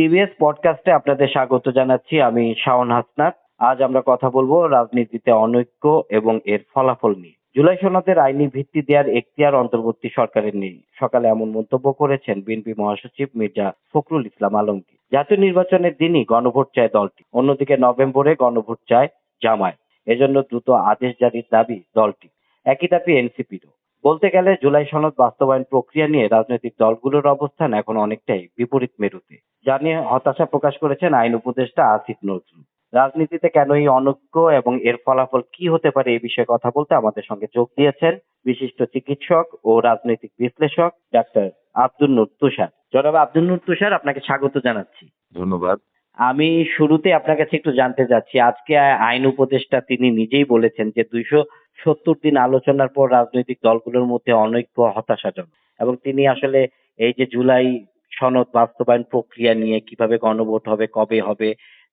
CBS পডকাস্টে আপনাদের স্বাগত জানাচ্ছি আমি শাওন হাসনাত। আজ আমরা কথা বলব রাজনীতিতে অনৈক্য এবং এর ফলাফল নিয়ে। জুলাই সনদের আইনি ভিত্তি দেওয়ার এখতিয়ার অন্তর্বর্তী সরকারের নেই। সকালে এমন মন্তব্য করেছেন বিএনপি মহাসচিব মির্জা ফখরুল ইসলাম আলমগীর। জাতীয় নির্বাচনের দিনই গণভোট চায় দলটি। অন্যদিকে নভেম্বরে গণভোট চায় জামায় এজন্য দ্রুত আদেশ জারির দাবি দলটি। একই দাবি এনসিপিরও। বলতে গেলে জুলাই সনদ বাস্তবায়ন প্রক্রিয়া নিয়ে রাজনৈতিক দলগুলোর অবস্থান এখন অনেকটাই বিপরীত মেরুতে, যা নিয়ে হতাশা প্রকাশ করেছেন আইন উপদেষ্টা আসিফ নজরুল। রাজনীতিতে কেন এই অনৈক্য এবং এর ফলাফল কি হতে পারে এই বিষয়ে কথা বলতে আমাদের সঙ্গে যোগ দিয়েছেন বিশিষ্ট চিকিৎসক ও রাজনৈতিক বিশ্লেষক ডাক্তার আব্দুল নূর তুষার। জনাব আব্দুল নূর তুষার, আপনাকে স্বাগত জানাচ্ছি। ধন্যবাদ। আমি শুরুতে আপনার কাছে একটু জানতে চাচ্ছি, আজকে আইন উপদেষ্টা তিনি নিজেই বলেছেন যে দুইশো সত্তর দিন আলোচনার পর রাজনৈতিক দলগুলোর মধ্যে অনৈক্য হতাশাজনক এবং তিনি আসলে এই যে জুলাই সনদ বাস্তবায়ন প্রক্রিয়া নিয়ে কীভাবে গণভোট হবে, কবে হবে,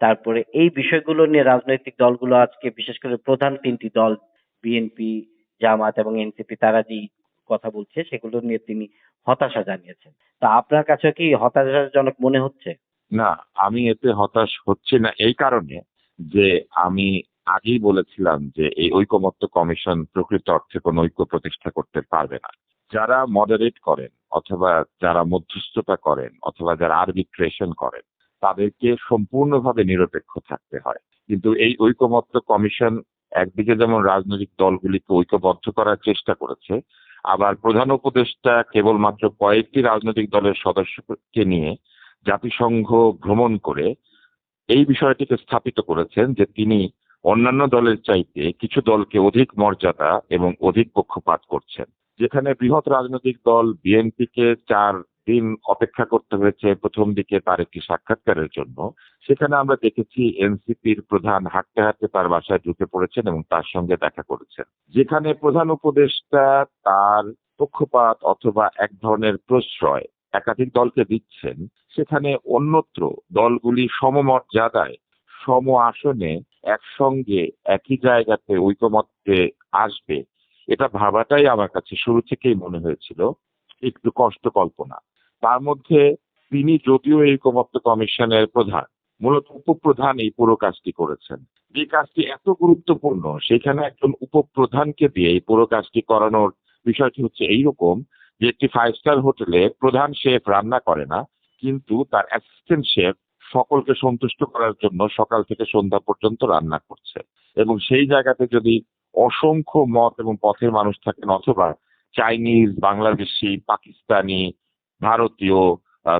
তারপরে এই বিষয়গুলো নিয়ে রাজনৈতিক দলগুলো আজকে বিশেষ করে প্রধান তিনটি দল, বিএনপি, জামাত এবং এনসিপি তারা যেই কথা বলছে সেগুলো নিয়ে তিনি হতাশা জানিয়েছেন। তা আপনার কাছে কি হতাশাজনক মনে হচ্ছে? না, আমি এতে হতাশ হচ্ছি না এই কারণে যে আমি আগেই বলেছিলাম যে এই ঐকমত্য কমিশন প্রকৃত অর্থে কোনো ঐক্য প্রতিষ্ঠা করতে পারবে না। যারা মডারেট করেন অথবা যারা মধ্যস্থতা করেন অথবা যারা আরবিট্রেশন করেন, তাদেরকে সম্পূর্ণভাবে নিরপেক্ষ থাকতে হয়। কিন্তু এই ঐকমত্য কমিশন একদিকে যেমন রাজনৈতিক দলগুলিকে ঐক্যবদ্ধ করার চেষ্টা করেছে, আবার প্রধান উপদেষ্টা কেবলমাত্র কয়েকটি রাজনৈতিক দলের সদস্যকে নিয়ে জাতিসংঘ ভ্রমণ করে এই বিষয়টিকে স্থাপিত করেছেন যে তিনি অন্যান্য দলের চাইতে কিছু দলকে অধিক মর্যাদা এবং অধিক পক্ষপাত করছেন। যেখানে বৃহৎ রাজনৈতিক দল বিএনপিকে চার দিন অপেক্ষা করতে হয়েছে, প্রথম দিকে তার একটি সাক্ষাৎকারের জন্য। সেখানে আমরা দেখেছি এনসিপির প্রধান হাঁটতে হাঁটতে তার বাসায় ঢুকে পড়েছেন এবং তার সঙ্গে দেখা করেছেন। যেখানে প্রধান উপদেষ্টা তার পক্ষপাত অথবা এক ধরনের প্রশ্রয় একাধিক দলকে দিচ্ছেন, সেখানে অন্যত্র দলগুলি সমমর্যাদায় সম আসনে একসঙ্গে একই জায়গাতে ঐকমত্যে আসবে। এটা ভাবাটাই আমার কাছে শুরু থেকেই মনে হয়েছিল, একটু কষ্ট কল্পনা। তার মধ্যে তিনি যদিও ঐকমত্য কমিশনের প্রধান, মূলত উপপ্রধান এই পুরো কাজটি করেছেন। যে কাজটি এত গুরুত্বপূর্ণ, সেখানে একজন উপপ্রধানকে দিয়ে এই পুরো কাজটি করানোর বিষয়টি হচ্ছে এইরকম যে একটি ফাইভ স্টার হোটেলে প্রধান শেফ রান্না করে না, কিন্তু তার অ্যাসিস্ট্যান্ট শেফ সকলকে সন্তুষ্ট করার জন্য সকাল থেকে সন্ধ্যা পর্যন্ত রান্না করছে। এবং সেই জায়গাতে যদি অসংখ্য মত এবং পথের মানুষ থাকেন অথবা চাইনিজ, বাংলাদেশি, পাকিস্তানি, ভারতীয়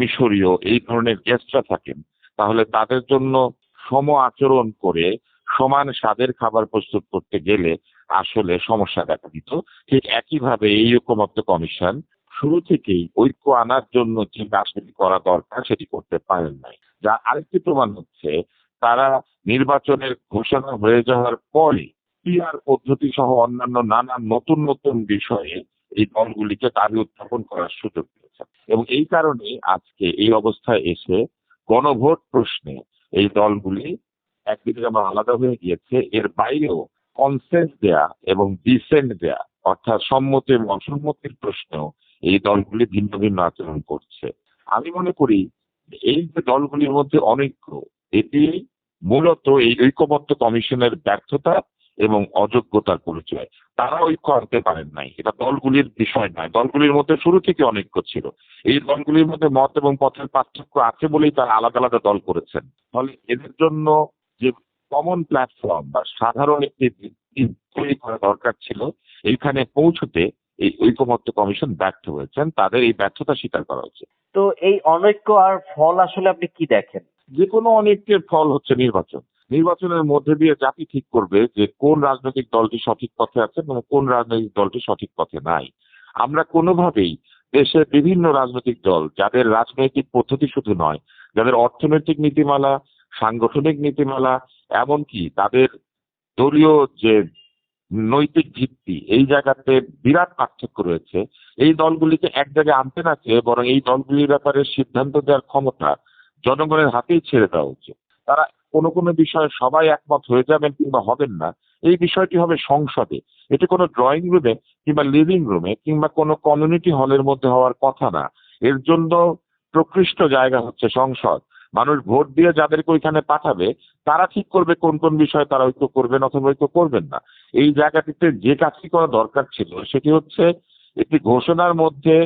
মিশরীয় এই ধরনের গেস্টরা থাকেন, তাহলে তাদের জন্য সম আচরণ করে সমান স্বাদের খাবার প্রস্তুত করতে গেলে আসলে সমস্যা দেখা দিত। ঠিক একইভাবে এই ঐক্যমত্য কমিশন শুরু থেকেই ঐক্য আনার জন্য যে কাজটি করা দরকার সেটি করতে পারেন নাই। যা আরেকটি প্রমাণ হচ্ছে, তারা নির্বাচনের ঘোষণা হয়ে যাওয়ার পরে পিআর পদ্ধতি সহ অন্যান্য নানান নতুন নতুন বিষয়ে এই দলগুলিকে দাবি উত্থাপন করার সুযোগ দিয়েছেন এবং এই কারণে আজকে এই অবস্থায় এসে গণভোট প্রশ্নে এই দলগুলি একদিকে যেমন আলাদা হয়ে গিয়েছে, এর বাইরেও কনসেন্স দেয়া এবং ডিসেন্ট দেয়া, অর্থাৎ সম্মতি এবং অসম্মতির প্রশ্নেও এই দলগুলি ভিন্ন ভিন্ন আচরণ করছে। আমি মনে করি এই যে দলগুলির মধ্যে অনৈক্য এটি মূলত এই ঐক্যবদ্ধ কমিশনের ব্যর্থতা এবং অযোগ্যতার পরিচয়। তারা ঐক্য আনতে পারেন নাই। এটা দলগুলির বিষয় নয়। দলগুলির মধ্যে শুরু থেকে অনৈক্য ছিল। এই দলগুলির মধ্যে মত এবং পথের পার্থক্য আছে বলেই তারা আলাদা আলাদা দল করেছেন। ফলে এদের জন্য যে কমন প্ল্যাটফর্ম বা সাধারণ একটি তৈরি করা দরকার ছিল এইখানে পৌঁছতে এই ঐকমত্য কমিশন ব্যর্থ হয়েছেন। তাদের এই ব্যর্থতা স্বীকার করা উচিত তো এই অনৈক্য আর ফল আসলে আপনি কি দেখেন? যে কোনো অনৈক্যের ফল হচ্ছে নির্বাচন। নির্বাচনের মধ্যে দিয়ে জাতি ঠিক করবে যে কোন রাজনৈতিক দলটি সঠিক পথে আছে এবং কোন রাজনৈতিক দলটি সঠিক পথে নাই। আমরা কোনোভাবেই দেশের বিভিন্ন রাজনৈতিক দল যাদের রাজনৈতিক পদ্ধতি শুধু নয় যাদের অর্থনৈতিক নীতিমালা সাংগঠনিক নীতিমালা, এমনকি তাদের দলীয় যে নৈতিক ভিত্তি, এই জায়গাতে বিরাট পার্থক্য রয়েছে। এই দলগুলিকে এক জায়গায় আনতে না চেয়ে বরং এই দলগুলির ব্যাপারে সিদ্ধান্ত দেওয়ার ক্ষমতা জনগণের হাতেই ছেড়ে দেওয়া উচিত। তারা কোনো কোনো বিষয়ে সবাই একমত হয়ে যাবেন কিংবা হবেন না, এই বিষয়টি হবে সংসদে। এটি কোনো ড্রয়িং রুমে কিংবা লিভিং রুমে কিংবা কোনো কমিউনিটি হলের মধ্যে হওয়ার কথা না। এর জন্য প্রকৃষ্ট জায়গা হচ্ছে সংসদ। মানুষ ভোট দিয়ে যাদেরকে ওইখানে পাঠাবে, তারা ঠিক করবে কোন কোন বিষয়ে তারা ঐক্য করবেন অথবা ঐক্য করবেন না। এই জায়গাটিতে যে কাজটি করা দরকার ছিল, সেটি হচ্ছে একটি ঘোষণার মধ্যে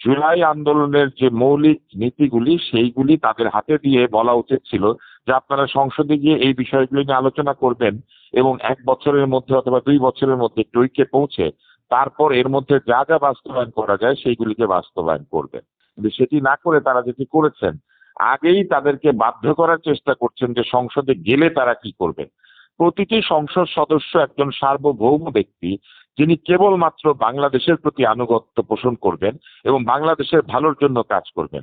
জুলাই আন্দোলনের যে মৌলিক নীতিগুলি, সেইগুলি তাদের হাতে দিয়ে বলা উচিত ছিল যে আপনারা সংসদে গিয়ে এই বিষয়গুলি নিয়ে আলোচনা করবেন এবং এক বছরের মধ্যে অথবা দুই বছরের মধ্যে একটি ঐক্যে পৌঁছে তারপর এর মধ্যে যা যা বাস্তবায়ন করা যায়, সেইগুলিকে বাস্তবায়ন করবেন। কিন্তু সেটি না করে তারা যেটি করেছেন আগেই তাদেরকে বাধ্য করার চেষ্টা করছেন যে সংসদে গেলে তারা কি করবেন প্রতিটি সংসদ সদস্য একজন সার্বভৌম ব্যক্তি, যিনি কেবলমাত্র বাংলাদেশের প্রতি আনুগত্য পোষণ করবেন এবং বাংলাদেশের ভালোর জন্য কাজ করবেন।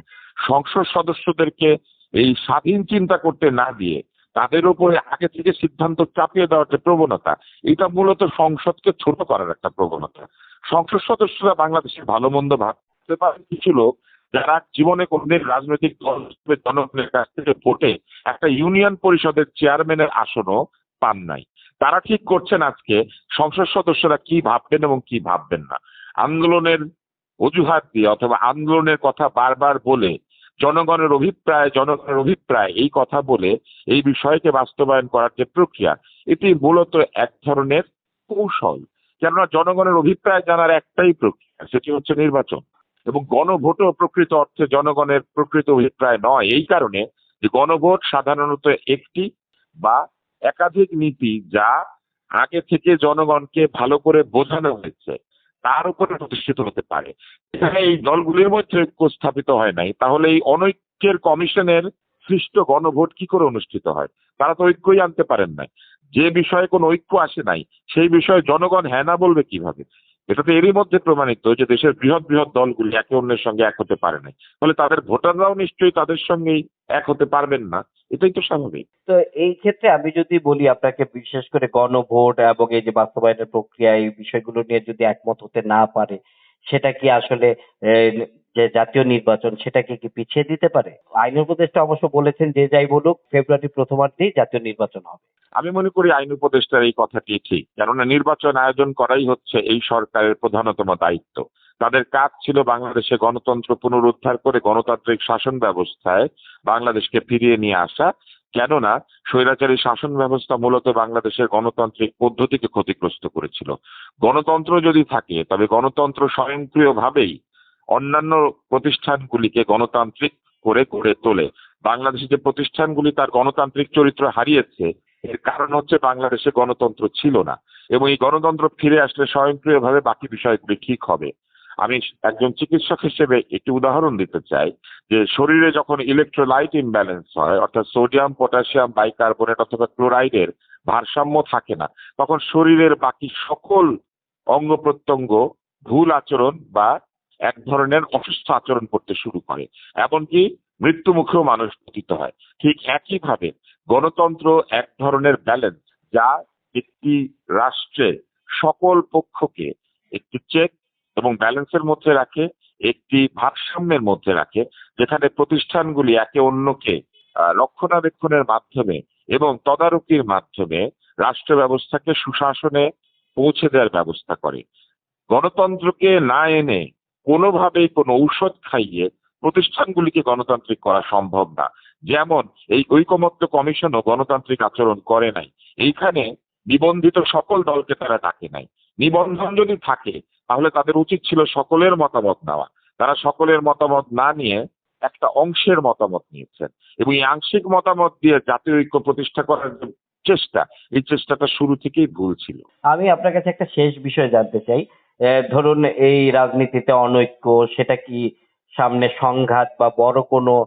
সংসদ সদস্যদেরকে এই স্বাধীন চিন্তা করতে না দিয়ে তাদের উপরে আগে থেকে সিদ্ধান্ত চাপিয়ে দেওয়ার যে প্রবণতা, এটা মূলত সংসদকে ছোট করার একটা প্রবণতা। সংসদ সদস্যরা বাংলাদেশের ভালো মন্দ ভাবতে পারেন কিছু লোক যারা জীবনে কোনদিন রাজনৈতিক দল জনগণের কাছ থেকে ভোটে একটা ইউনিয়ন পরিষদের চেয়ারম্যানের আসনও পান নাই। তারা ঠিক করছেন আজকে সংসদ সদস্যরা কি ভাববেন এবং কি ভাববেন না। আন্দোলনের অজুহাত দিয়ে অথবা আন্দোলনের কথা বারবার বলে, জনগণের অভিপ্রায় জনগণের অভিপ্রায় এই কথা বলে এই বিষয়কে বাস্তবায়ন করার যে প্রক্রিয়া, এটি মূলত এক ধরনের কৌশল। কেননা জনগণের অভিপ্রায় জানার একটাই প্রক্রিয়া, সেটি হচ্ছে নির্বাচন। এবং গণভোটও প্রকৃত অর্থে জনগণের প্রকৃত অভিপ্রায় নয়। এই কারণে যে গণভোট সাধারণত একটি বা একাধিক নীতি যা আগে থেকে জনগণকে ভালো করে বোঝানো হয়েছে, তার উপরে প্রতিষ্ঠিত হতে পারে। এখানে এই দলগুলির মধ্যে ঐক্য স্থাপিত হয় নাই। তাহলে এই অনৈক্যের কমিশনের সৃষ্ট গণভোট কি করে অনুষ্ঠিত হয়? তারা তো ঐক্যই আনতে পারেন নাই। যে বিষয়ে কোনো ঐক্য আসে নাই, সেই বিষয়ে জনগণ হ্যাঁ না বলবে কীভাবে? এটা তো এরই মধ্যে প্রমাণিত যে দেশের বৃহৎ বৃহৎ দলগুলি একে অন্যের সঙ্গে এক হতে পারে নাই। ফলে তাদের ভোটাররাও নিশ্চয়ই তাদের সঙ্গেই এক হতে পারবেন না, এটাই তো স্বাভাবিক। তো এই ক্ষেত্রে আমি যদি বলি আপনাকে বিশেষ করে গণভোট এবং এই যে বাস্তবায়নের প্রক্রিয়া, এই বিষয়গুলো নিয়ে যদি একমত হতে না পারে, সেটা কি আসলে যে জাতীয় নির্বাচন, সেটাকে কি পিছিয়ে দিতে পারে? আইন উপদেষ্টা অবশ্য বলেছেন, যে যাই বলুক, ফেব্রুয়ারি প্রথমার্ধেই জাতীয় নির্বাচন হবে। আমি মনে করি আইন উপদেষ্টার এই কথাটি ঠিক। কেননা নির্বাচন আয়োজন করাই হচ্ছে এই সরকারের প্রধানতম দায়িত্ব। তাদের কাজ ছিল বাংলাদেশে গণতন্ত্র পুনরুদ্ধার করে গণতান্ত্রিক শাসন ব্যবস্থায় বাংলাদেশকে ফিরিয়ে নিয়ে আসা। কেননা স্বৈরাচারী শাসন ব্যবস্থা মূলত বাংলাদেশের গণতান্ত্রিক পদ্ধতিকে ক্ষতিগ্রস্ত করেছিল। গণতন্ত্র যদি থাকে, তবে গণতন্ত্র স্বয়ংক্রিয়ভাবেই অন্যান্য প্রতিষ্ঠানগুলিকে গণতান্ত্রিক করে গড়ে তোলে। বাংলাদেশে যে প্রতিষ্ঠানগুলি তার গণতান্ত্রিক চরিত্র হারিয়েছে এর কারণ হচ্ছে বাংলাদেশে গণতন্ত্র ছিল না। এবং এই গণতন্ত্র ফিরে আসলে স্বয়ংক্রিয়ভাবে বাকি বিষয়গুলি ঠিক হবে। আমি একজন চিকিৎসক হিসেবে একটি উদাহরণ দিতে চাই যে শরীরে যখন ইলেকট্রোলাইট ইমব্যালেন্স হয়, অর্থাৎ সোডিয়াম পটাশিয়াম বাইকার্বনেট অথবা ক্লোরাইডের ভারসাম্য থাকে না, তখন শরীরের বাকি সকল অঙ্গ প্রত্যঙ্গ ভুল আচরণ বা এক ধরনের অসুস্থ আচরণ করতে শুরু করে। এমনকি মৃত্যুমুখেও মানুষ পতিত হয়। ঠিক একইভাবে গণতন্ত্র এক ধরনের ব্যালেন্স যা একটি রাষ্ট্রে সকল পক্ষকে একটি চেক এবং ব্যালেন্সের মধ্যে রাখে, একটি ভারসাম্যের মধ্যে রাখে, যেখানে প্রতিষ্ঠানগুলি একে অন্যকে রক্ষণাবেক্ষণের মাধ্যমে এবং তদারকির মাধ্যমে রাষ্ট্র ব্যবস্থাকে সুশাসনে পৌঁছে দেওয়ার ব্যবস্থা করে। গণতন্ত্রকে না এনে কোনোভাবেই কোনো ঔষধ খাইয়ে প্রতিষ্ঠানগুলিকে গণতান্ত্রিক করা সম্ভব না। যেমন এই ঐকমত্য কমিশনও গণতান্ত্রিক আচরণ করে নাই। এইখানে নিবন্ধিত সকল দলকে তারা ডাকে নাই। নিবন্ধন যদি থাকে, তাহলে তাদের উচিত ছিল সকলের মতামত নেওয়া। তারা সকলের মতামত না নিয়ে একটা অংশের মতামত নিয়েছেন। এবং এই আংশিক মতামত দিয়ে জাতীয় ঐক্য প্রতিষ্ঠা করার চেষ্টা, এই চেষ্টাটা শুরু থেকেই ভুল ছিল। আমি আপনার কাছে একটা শেষ বিষয় জানতে চাই। ধরুন এই রাজনীতিতে অনৈক্য, সেটা কি সামনে সংঘাত বা বড় কোনো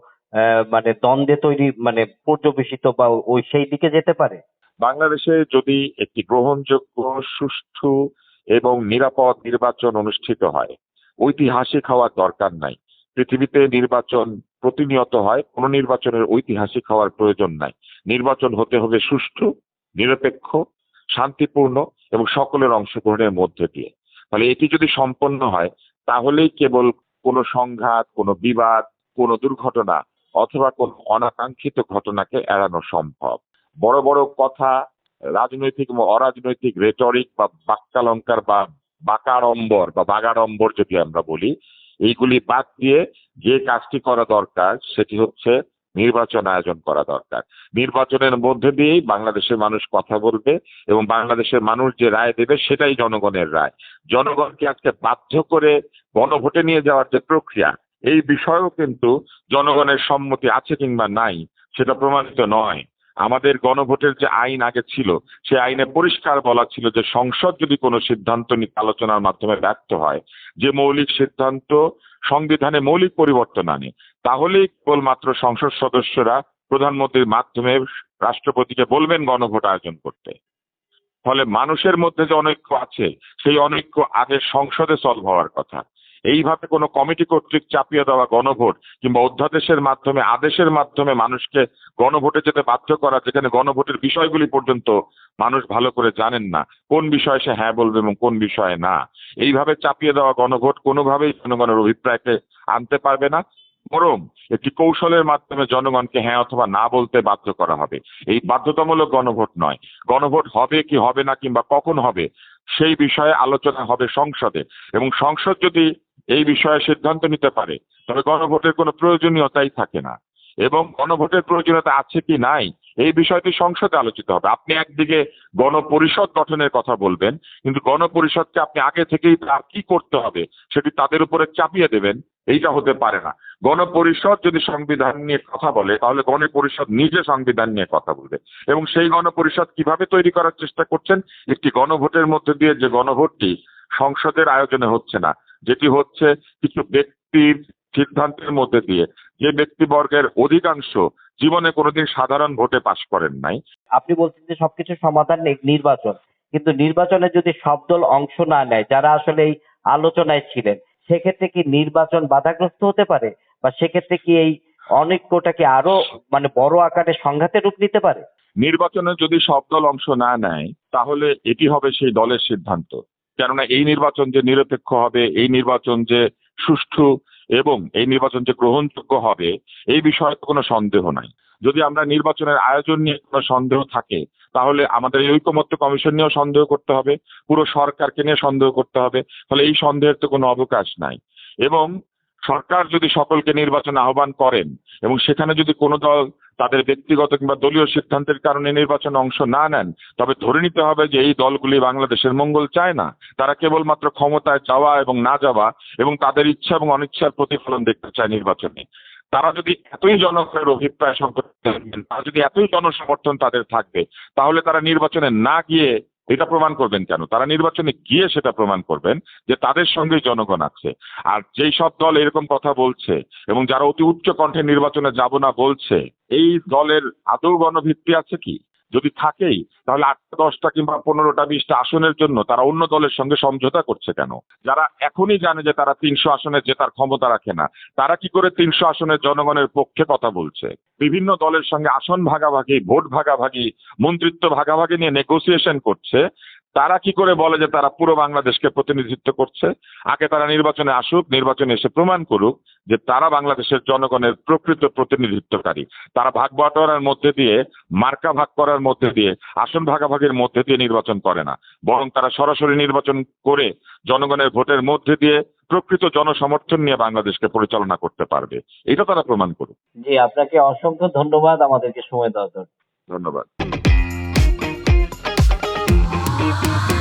মানে দ্বন্দ্বে তৈরি মানে পর্যবেসিত বা ওই সেই দিকে যেতে পারে? বাংলাদেশে যদি একটি গ্রহণযোগ্য, সুষ্ঠু এবং নিরাপদ নির্বাচন অনুষ্ঠিত হয়, ঐতিহাসিক হওয়ার দরকার নাই। পৃথিবীতে নির্বাচন প্রতিনিয়ত হয়, কোন নির্বাচনের ঐতিহাসিক হওয়ার প্রয়োজন নাই। নির্বাচন হতে হবে সুষ্ঠু, নিরপেক্ষ, শান্তিপূর্ণ এবং সকলের অংশগ্রহণের মধ্যে দিয়ে। তাহলে এটি যদি সম্পন্ন হয়, তাহলেই কেবল কোনো সংঘাত, কোনো বিবাদ, কোনো দুর্ঘটনা অথবা কোনো অনাকাঙ্ক্ষিত ঘটনাকে এড়ানো সম্ভব। বড় বড় কথা, রাজনৈতিক অরাজনৈতিক রেটরিক বা বাক্যালঙ্কার বা বাকাড়ম্বর বা বাগাড়ম্বর যদি আমরা বলি, এইগুলি বাদ দিয়ে যে কাজটি করা দরকার, সেটি হচ্ছে নির্বাচন আয়োজন করা দরকার। নির্বাচনের মধ্যে দিয়েই বাংলাদেশের মানুষ কথা বলবে এবং বাংলাদেশের মানুষ যে রায় দেবে সেটাই জনগণের রায়। জনগণকে আজকে বাধ্য করে গণভোটে নিয়ে যাওয়ার যে প্রক্রিয়া এই বিষয়েও কিন্তু জনগণের সম্মতি আছে কিংবা নাই, সেটা প্রমাণিত নয়। আমাদের গণভোটের যে আইন আগে ছিল, সে আইনে পরিষ্কার বলা ছিল যে সংসদ যদি কোনো সিদ্ধান্ত নিতে আলোচনার মাধ্যমে ব্যর্থ হয়, যে মৌলিক সিদ্ধান্ত সংবিধানে মৌলিক পরিবর্তন আনে, তাহলেই কেবলমাত্র সংসদ সদস্যরা প্রধানমন্ত্রীর মাধ্যমে রাষ্ট্রপতিকে বলবেন গণভোট আয়োজন করতে। ফলে মানুষের মধ্যে যে অনৈক্য আছে, সেই অনৈক্য আগে সংসদে সলভ হওয়ার কথা। এইভাবে কোনো কমিটি কর্তৃক চাপিয়ে দেওয়া গণভোট কিংবা অধ্যাদেশের মাধ্যমে, আদেশের মাধ্যমে মানুষকে গণভোটে যেতে বাধ্য করা, যেখানে গণভোটের বিষয়গুলি পর্যন্ত মানুষ ভালো করে জানেন না, কোন বিষয়ে সে হ্যাঁ বলবে এবং কোন বিষয়ে না। এইভাবে চাপিয়ে দেওয়া গণভোট কোনোভাবেই জনগণের অভিপ্রায়কে আনতে পারবে না। বরং একটি কৌশলের মাধ্যমে জনগণকে হ্যাঁ অথবা না বলতে বাধ্য করা হবে। এই বাধ্যতামূলক গণভোট নয়। গণভোট হবে কি হবে না কিংবা কখন হবে, সেই বিষয়ে আলোচনা হবে সংসদে। এবং সংসদ যদি এই বিষয়ে সিদ্ধান্ত নিতে পারে। তবে গণভোটের কোনো প্রয়োজনীয়তাই থাকে না। এবং গণভোটের প্রয়োজনীয়তা আছে কি নাই, এই বিষয়টি সংসদে আলোচিত হবে। আপনি একদিকে গণপরিষদ গঠনের কথা বলবেন, কিন্তু গণপরিষদকে আপনি আগে থেকেই তার কি করতে হবে সেটি তাদের উপরে চাপিয়ে দেবেন, এইটা হতে পারে না। গণপরিষদ যদি সংবিধান নিয়ে কথা বলে, তাহলে গণপরিষদ নিজে সংবিধান নিয়ে কথা বলবে। এবং সেই গণপরিষদ কীভাবে তৈরি করার চেষ্টা করছেন, একটি গণভোটের মধ্যে দিয়ে যে গণভোটটি সংসদের আয়োজনে হচ্ছে না যেটি হচ্ছে কিছু ব্যক্তির সিদ্ধান্তের মধ্যে দিয়ে। যে ব্যক্তিবর্গের অধিকাংশ জীবনে কোনোদিন সাধারণ ভোটে পাশ করেন নাই। আপনি বলছেন যে সবকিছু সমাধান নেই নির্বাচন। কিন্তু নির্বাচনে যদি সব দল অংশ না নেয় যারা আসলে এই আলোচনায় ছিলেন সেক্ষেত্রে কি নির্বাচন বাধাগ্রস্ত হতে পারে? বা সেক্ষেত্রে কি এই অনৈক্যটাকে আরও মানে বড় আকারে সংঘাতে রূপ নিতে পারে? নির্বাচনে যদি সব দল অংশ না নেয় তাহলে এটি হবে সেই দলের সিদ্ধান্ত। কেননা এই নির্বাচন যে নিরপেক্ষ হবে, এই নির্বাচন যে সুষ্ঠু এবং এই নির্বাচন যে গ্রহণযোগ্য হবে, এই বিষয়ে তো কোনো সন্দেহ নাই। যদি আমরা নির্বাচনের আয়োজন নিয়ে কোনো সন্দেহ থাকে, তাহলে আমাদের এই ঐকমত্য কমিশন নিয়েও সন্দেহ করতে হবে, পুরো সরকারকে নিয়ে সন্দেহ করতে হবে, ফলে এই সন্দেহের তো কোনো অবকাশ নাই। এবং সরকার যদি সকলকে নির্বাচন আহ্বান করেন, এবং সেখানে যদি কোনো দল তাদের ব্যক্তিগত কিংবা দলীয় সিদ্ধান্তের কারণে নির্বাচনে অংশ না নেন, তবে ধরে নিতে হবে যে এই দলগুলি বাংলাদেশের মঙ্গল চায় না। তারা কেবলমাত্র ক্ষমতায় যাওয়া এবং না যাওয়া এবং তাদের ইচ্ছা এবং অনিচ্ছার প্রতিফলন দেখতে চায় নির্বাচনে। তারা যদি এতই জনগণের অভিপ্রায় সংকট তারা যদি এতই জনসমর্থন তাদের থাকবে, তাহলে তারা নির্বাচনে না গিয়ে এটা প্রমাণ করবেন কেন? তারা নির্বাচনে গিয়ে সেটা প্রমাণ করবেন যে তাদের সঙ্গে জনগণ আছে। আর যেই সব দল এরকম কথা বলছে এবং যারা অতি উচ্চ কণ্ঠে নির্বাচনে যাব না বলছে, এই দলের আদৌ গণভিত্তি আছে কি? যদি থাকেই, তাহলে আটটা, দশটা কিংবা পনেরোটা, বিশটা আসনের জন্য তারা অন্য দলের সঙ্গে সমঝোতা করছে কেন? যারা এখনই জানে যে তারা তিনশো আসনে জেতার ক্ষমতা রাখে না, তারা কি করে তিনশো আসনের জনগণের পক্ষে কথা বলছে? বিভিন্ন দলের সঙ্গে আসন ভাগাভাগি, ভোট ভাগাভাগি, মন্ত্রিত্ব ভাগাভাগি নিয়ে নেগোসিয়েশন করছে তারা কি করে বলে যে তারা পুরো বাংলাদেশকে প্রতিনিধিত্ব করছে? আগে তারা নির্বাচনে আসুক নির্বাচনে এসে প্রমাণ করুক যে তারা বাংলাদেশের জনগণের প্রকৃত প্রতিনিধিত্বকারী। তারা ভাগ বাটোয়ারার মধ্যে দিয়ে মার্কা ভাগ করার মধ্যে দিয়ে আসন ভাগাভাগির মধ্যে দিয়ে নির্বাচন করে না। বরং তারা সরাসরি নির্বাচন করে জনগণের ভোটের মধ্যে দিয়ে প্রকৃত জনসমর্থন নিয়ে বাংলাদেশকে পরিচালনা করতে পারবে। এটা তারা প্রমাণ করুক। জি আপনাকে অসংখ্য ধন্যবাদ আমাদেরকে সময় দেওয়ার জন্য। ধন্যবাদ। Beep, beep.